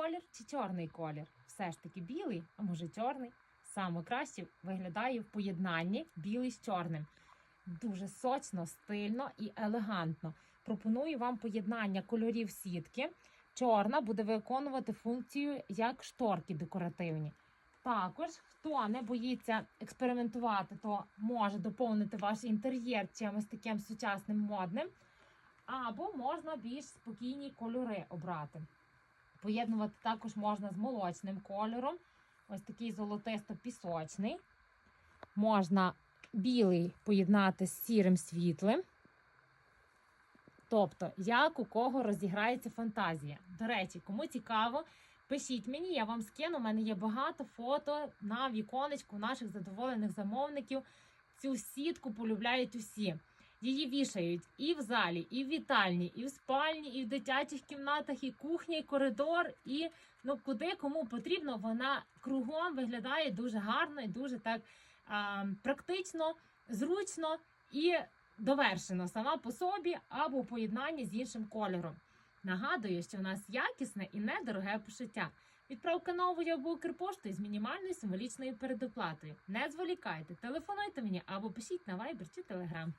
колір чи чорний колір? Все ж таки білий, а може чорний. Саме краще виглядає в поєднанні білий з чорним. Дуже сочно, стильно і елегантно. Пропоную вам поєднання кольорів сітки. Чорна буде виконувати функцію як шторки декоративні. Також, хто не боїться експериментувати, то може доповнити ваш інтер'єр чимось таким сучасним модним. Або можна більш спокійні кольори обрати. Поєднувати також можна з молочним кольором. Ось такий золотисто-пісочний. Можна білий поєднати з сірим світлим. Тобто, як у кого розіграється фантазія. До речі, кому цікаво, пишіть мені, я вам скину. У мене є багато фото на віконечку наших задоволених замовників. Цю сітку полюбляють усі. Її вішають і в залі, і в вітальні, і в спальні, і в дитячих кімнатах, і кухня, і коридор, і ну куди кому потрібно, вона кругом виглядає дуже гарно і дуже так а, практично, зручно і довершено сама по собі або у поєднанні з іншим кольором. Нагадую, що в нас якісне і недороге пошиття. Відправка новою або Укрпоштою з мінімальною символічною передоплатою. Не зволікайте, телефонуйте мені або пишіть на Viber чи Telegram.